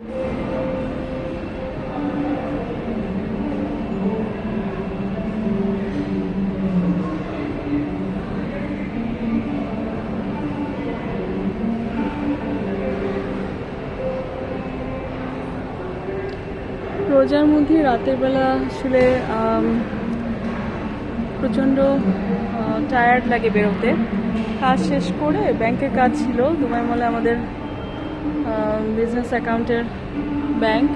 রোজার মধ্যে রাতের বেলা আসলে প্রচণ্ড টায়ার্ড লাগে বেরোতে। কাজ শেষ করে ব্যাংকের কাজ ছিল দুবাই মলে আমাদের বিজনেস অ্যাকাউন্টের ব্যাংক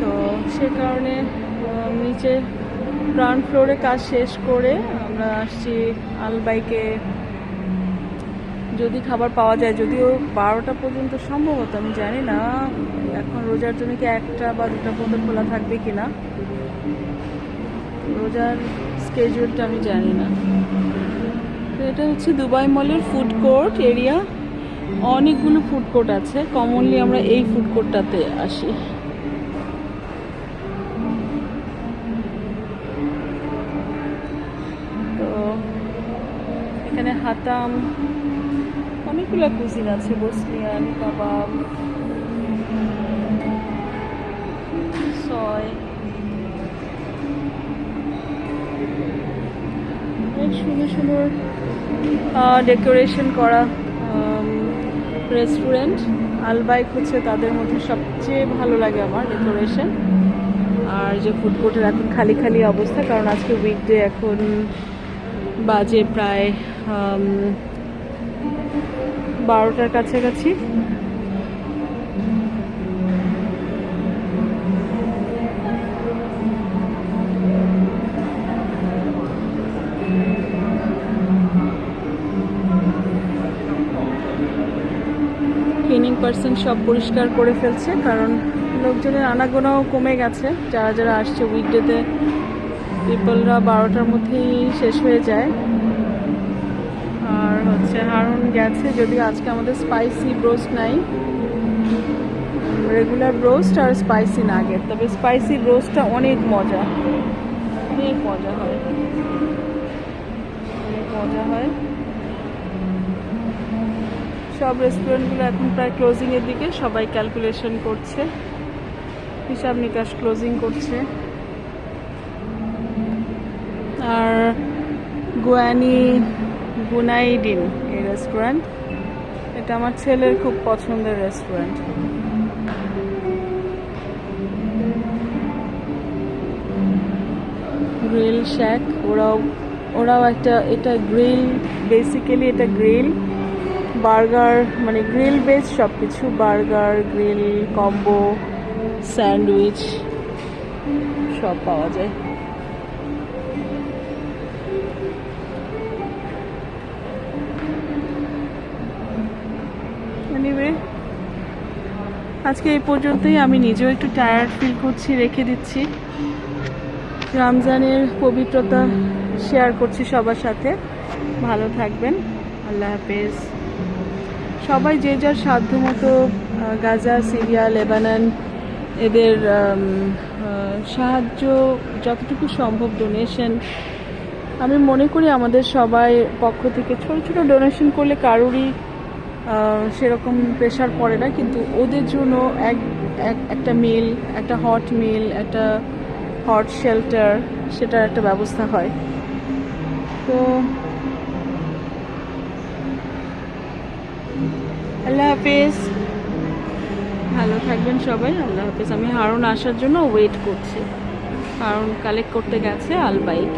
তো সে কারণে নিচে গ্রাউন্ড ফ্লোরে কাজ শেষ করে আমরা আসছি আলবাইকে। যদি খাবার পাওয়া যায়, যদিও বারোটা পর্যন্ত সম্ভবত আমি জানি না, এখন রোজার জন্য কি একটা বা দুটা পর্যন্ত খোলা থাকবে কি না রোজার স্কেজুলটা আমি জানি না। তো এটা হচ্ছে দুবাই মলের ফুড কোর্ট এরিয়া অনেকগুলো ফুড কোর্ট আছে। কমনলি আমরা এই ফুড কোর্টটাতে আসি। তো এখানে হাতাম, অনেকগুলো কুজিন আছে বসনিয়ান কাবাব সয় অনেক সুন্দর সুন্দর ডেকোরেশন করা। রেস্টুরেন্ট। আলবাইক হচ্ছে তাদের মধ্যে সবচেয়ে ভালো লাগে আমার ডেকোরেশন। আর যে ফুড কোর্টের এখন খালি খালি অবস্থা, কারণ আজকে উইকডে এখন বাজে প্রায় বারোটার কাছাকাছি। ক্লিনিং পার্সন সব পরিষ্কার করে ফেলছে, কারণ লোকজনের আনাগোনাও কমে গেছে। যারা যারা আসছে উইকডেতে পিপলরা বারোটার মধ্যেই শেষ হয়ে যায়। আর হচ্ছে হারুন গেছে, যদিও আজকে আমাদের স্পাইসি ব্রোস্ট নাই। রেগুলার ব্রোস্ট আর স্পাইসি নাগেট তবে স্পাইসি ব্রোস্টটা অনেক মজা। অনেক মজা হয়। অনেক মজা হয়। সব রেস্টুরেন্টগুলো এখন প্রায় ক্লোজিং এর দিকে, সবাই ক্যালকুলেশন করছে, হিসাব নিকাশ ক্লোজিং করছে। আর গুয়ানি গুনাইডিন এই রেস্টুরেন্ট এটা আমার ছেলের খুব পছন্দের রেস্টুরেন্ট গ্রিল শ্যাক, ওরাও ওরাও একটা, এটা গ্রিল বেসিক্যালি এটা গ্রিল বার্গার মানে গ্রিল বেস সব কিছু বার্গার, গ্রিল, কম্বো, স্যান্ডউইচ সব পাওয়া যায়। আজকে এই পর্যন্তই। আমি নিজেও একটু টায়ার্ড ফিল করছি, রেখে দিচ্ছি। রমজানের পবিত্রতা শেয়ার করছি সবার সাথে। ভালো থাকবেন। আল্লাহ হাফেজ। সবাই যে যার সাধ্য মতো গাজা, সিরিয়া, লেবানন এদের সাহায্য যতটুকু সম্ভব ডোনেশন আমি মনে করি আমাদের সবাই পক্ষ থেকে ছোট ছোট ডোনেশন করলে কারোরই সেরকম প্রেশার পড়ে না। কিন্তু ওদের জন্য এক, এক- একটা মিল একটা হট মিল একটা হট শেল্টার সেটার একটা ব্যবস্থা হয়। তো আল্লাহ হাফিজ। ভালো থাকবেন সবাই, আল্লাহ হাফেজ। আমি হারুন আসার জন্য ওয়েট করছি। কারণ কালেক্ট করতে গেছে আলবাইক।